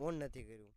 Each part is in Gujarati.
ઓન નથી કર્યું.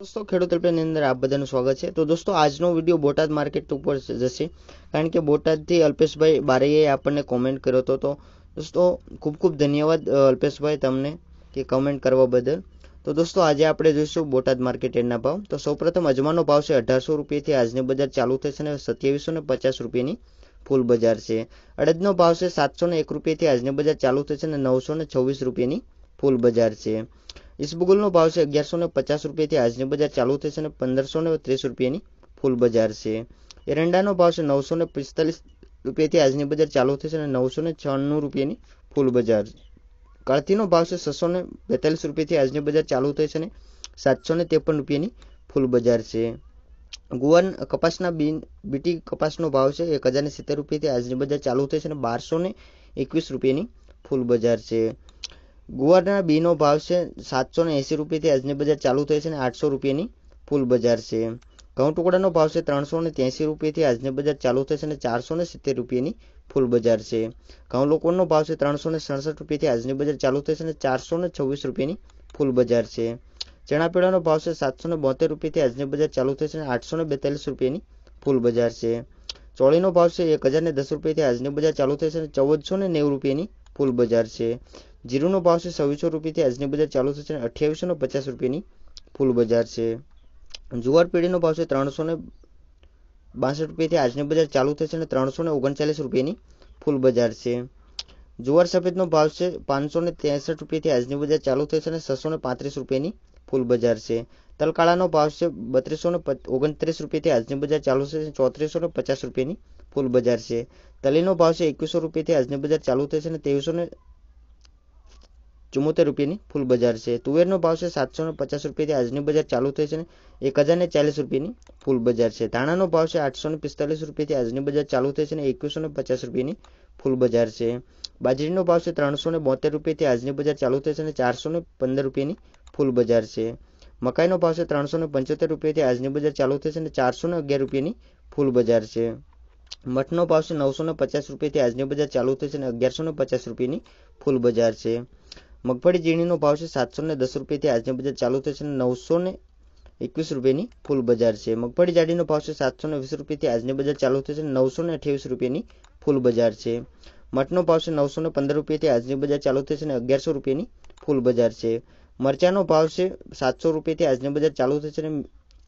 દોસ્તો, ખેડૂત અલ્પની અંદર આપ બધાનું સ્વાગત છે. તો દોસ્તો, આજનો વીડિયો બોટાદ માર્કેટ ઉપર જશે. કારણ કે બોટાદથી અલ્પેશભાઈ બારૈયાએ આપણને કોમેન્ટ કર્યો હતો. તો દોસ્તો, ખૂબ ખૂબ ધન્યવાદ અલ્પેશભાઈ, તમને કે કમેન્ટ કરવા બદલ. તો દોસ્તો, આજે આપણે જોઈશું બોટાદ માર્કેટ યાર્ડના ભાવ. તો સૌપ્રથમ અજમાનો ભાવ છે અઢારસો રૂપિયાથી આજની બજાર ચાલુ થશે અને સત્યાવીસો ને પચાસ રૂપિયાની ફૂલ બજાર છે. અડદનો ભાવ છે સાતસો ને એક રૂપિયાથી આજની બજાર ચાલુ થશે અને નવસો ને છવ્વીસ રૂપિયાની ફૂલ બજાર છે. ઈસબગુલનો ભાવ છે અગિયારસો ને પચાસ રૂપિયાથી આજની બજાર ચાલુ થશે અને પંદરસો ને ત્રીસ રૂપિયાની ફૂલ બજાર છે. એરંડાનો ભાવ છે નવસો ને પિસ્તાલીસ રૂપિયાથી આજની બજાર ચાલુ થશે અને નવસો ને છન્નું રૂપિયાની ફૂલ બજાર કળથીનો ભાવ છે છસો ને બેતાલીસ રૂપિયાથી આજની બજાર ચાલુ થઈ છે ને સાતસો ને ત્રેપન રૂપિયાની ફૂલ બજાર છે. ગુવાન કપાસના બીન બીટી કપાસનો ભાવ છે એક હજાર સિત્તેર રૂપિયાથી આજની બજાર ચાલુ થઈ છે અને બારસો ને એકવીસ રૂપિયાની ફૂલ બજાર છે. ગુવારના બીનો ભાવ છે સાતસો ને એંસી રૂપિયાથી આજની બજાર ચાલુ થઈ છે અને આઠસો રૂપિયાની ફૂલ બજાર છે. ઘઉં ટુકડાનો ભાવ છે ત્રણસો ને ત્યાંસી રૂપિયાથી આજની બજાર ચાલુ થશે અને ચારસો ને સિત્તેર રૂપિયાની ફૂલ બજાર છે. ઘઉં લોકોનો ભાવ છે ત્રણસો ને સડસઠ રૂપિયાથી આજની બજાર ચાલુ થશે અને ચારસો ને છવ્વીસ રૂપિયાની ફૂલ બજાર છે. ચણા પીળાનો ભાવ છે સાતસો ને બોતેર રૂપિયાથી આજની બજાર ચાલુ થશે અને આઠસો ને બેતાલીસ રૂપિયાની ફૂલ બજાર છે. ચોળીનો ભાવ છે એક હજાર ને દસ રૂપિયાથી આજની બજાર ચાલુ થશે અને ચૌદસો ને નેવું રૂપિયાની ફૂલ બજાર છે. જીરુનો ભાવ છે છવ્વીસો રૂપિયાથી આજની બજાર ચાલુ થશે અને અઠ્યાવીસો ને પચાસ રૂપિયાની ફૂલ બજાર છે. જુવાર પેઢીનો ભાવ છે ત્રણસો ને બાસઠ રૂપિયાથી આજની બજાર ચાલુ થશે અને ત્રણસો ને ઓગણચાલીસ રૂપિયાની ફૂલ બજાર છે. જુવાર સફેદનો ભાવ છે પાંચસો ને ત્રેસઠ રૂપિયાથી આજની બજાર ચાલુ થશે અને છસો ને પાંત્રીસ રૂપિયાની ફૂલ બજાર છે. તલકાળાનો ભાવ છે બત્રીસો ને ઓગણત્રીસ રૂપિયાથી આજની બજાર ચાલુ થશે ચોત્રીસો ને પચાસ રૂપિયાની ફૂલ બજાર છે. તલીનો ભાવ છે એકવીસો રૂપિયાથી આજની બજાર ચાલુ થશે અને ત્રેવીસો ને ચુમ્મોતેર રૂપિયાની ફૂલ બજાર છે. તુવેરનો ભાવ છે સાતસો ને પચાસ રૂપિયાથી આજની બજાર ચાલુ થઈ છે અને એક હજાર ને ચાલીસ રૂપિયાની ફૂલ બજાર છે. ધાણાનો ભાવ છે આઠસો ને પિસ્તાલીસ રૂપિયાથી આજની બજાર ચાલુ થઈ છે અને એકવીસો ને પચાસ રૂપિયાની ફૂલ બજાર છે. બાજરીનો ભાવ છે ત્રણસો ને બોતેર રૂપિયાથી આજની બજાર ચાલુ થઈ છે અને ચારસો ને પંદર રૂપિયાની ફૂલ બજાર છે. મકાઈનો ભાવ છે ત્રણસો ને પંચોતેર રૂપિયાથી આજની બજાર ચાલુ થઈ છે ને ચારસો ને અગિયાર રૂપિયાની ફૂલ બજાર છે. મઠનો ભાવ છે નવસો ને પચાસ રૂપિયાથી આજની બજાર ચાલુ થઈ છે અને અગિયારસો ને પચાસ રૂપિયાની ફૂલ બજાર છે. મગફળી ઝીણીનો ભાવ છે સાતસો ને દસ રૂપિયાથી આજની બજાર ચાલુ થઈ છે નવસો ને એકવીસ રૂપિયાની ફૂલ બજાર છે. મગફળી જાડીનો ભાવ છે સાતસો ને વીસ રૂપિયાથી આજની બજાર ચાલુ અને નવસો ને અઠ્યાવીસ રૂપિયાની ફૂલ બજાર છે. મઠનો ભાવ છે નવસો ને પંદર રૂપિયાથી આજની બજાર ચાલુ છે અને અગિયારસો રૂપિયાની ફૂલ બજાર છે. મરચાનો ભાવ છે સાતસો રૂપિયાથી આજની બજાર ચાલુ છે અને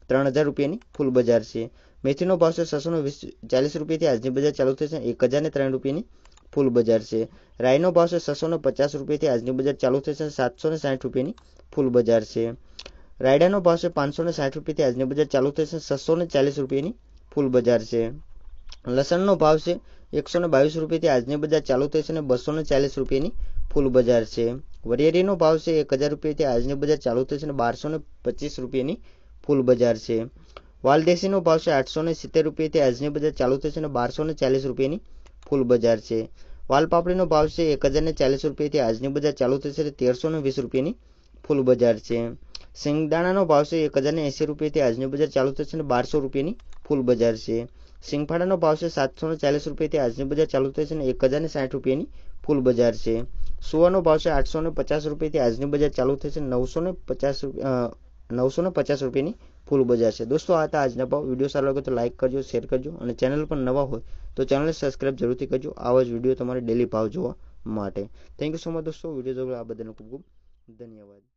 ત્રણ હજાર રૂપિયાની ફૂલ બજાર છે. મેથીનો ભાવ છે છસો વીસ ચાલીસ રૂપિયાથી આજની બજાર ચાલુ છે એક હજાર ને ત્રણ રૂપિયાની ફૂલ બજાર છે. રાઈનો ભાવ છે છસો ને પચાસ રૂપિયાથી આજની બજાર ચાલુ થશે સાતસો ને સાઠ રૂપિયાની ફૂલ બજાર છે. રાયડાનો ભાવ છે પાંચસો ને સાઠ રૂપિયાથી આજની બજાર ચાલુ છે છસો ને ચાલીસ રૂપિયાની ફૂલ બજાર છે. લસણનો ભાવ છે એકસો ને બાવીસ રૂપિયાથી આજની બજાર ચાલુ છે અને બસો ને ચાલીસ રૂપિયાની ફૂલ બજાર છે. વરિયાળીનો ભાવ છે એક હજાર રૂપિયાથી આજની બજાર ચાલુ છે અને બારસો ને પચીસ રૂપિયાની ફૂલ બજાર છે. વાલદેશીનો ભાવ છે આઠસો ને સિત્તેર રૂપિયાથી આજની બજાર ચાલુ થશે અને બારસો ને ચાલીસ રૂપિયાની ફૂલ બજાર છે. વાલપાપડીનો ભાવ છે એક હજારને ચાલીસ રૂપિયાથી આજની બજાર ચાલુ થશે તેરસો ને વીસ રૂપિયાની ફૂલ બજાર છે. સિંગદાણાનો ભાવ છે એક હજારને એંસી રૂપિયાથી આજની બજાર ચાલુ થશે અને બારસો રૂપિયાની ફૂલ બજાર છે. સિંગફાડાનો ભાવ છે સાતસો ને ચાલીસ રૂપિયાથી આજની બજાર ચાલુ થશે અને એક હજાર ને સાઠ રૂપિયાની ફૂલ બજાર છે. સુવાનો ભાવ છે આઠસો ને પચાસ રૂપિયાથી આજની બજાર ચાલુ થશે નવસો ને પચાસ નવસો ને પચાસ રૂપિયાની ફૂલ બજાર છે. દોસ્તો, આ હતા આજના ભાવ વીડિયો સારો લાગે તો લાઇક કરજો શેર કરજો અને ચેનલ પર નવા હોય તો ચેનલને સબસ્ક્રાઇબ જરૂરથી કરજો. આવા જ વીડિયો તમારે ડેલી ભાવ જોવા માટે. થેન્ક યુ સો મચ દોસ્તો. વીડિયો જોવા આ બધાનો ખૂબ ખૂબ ધન્યવાદ.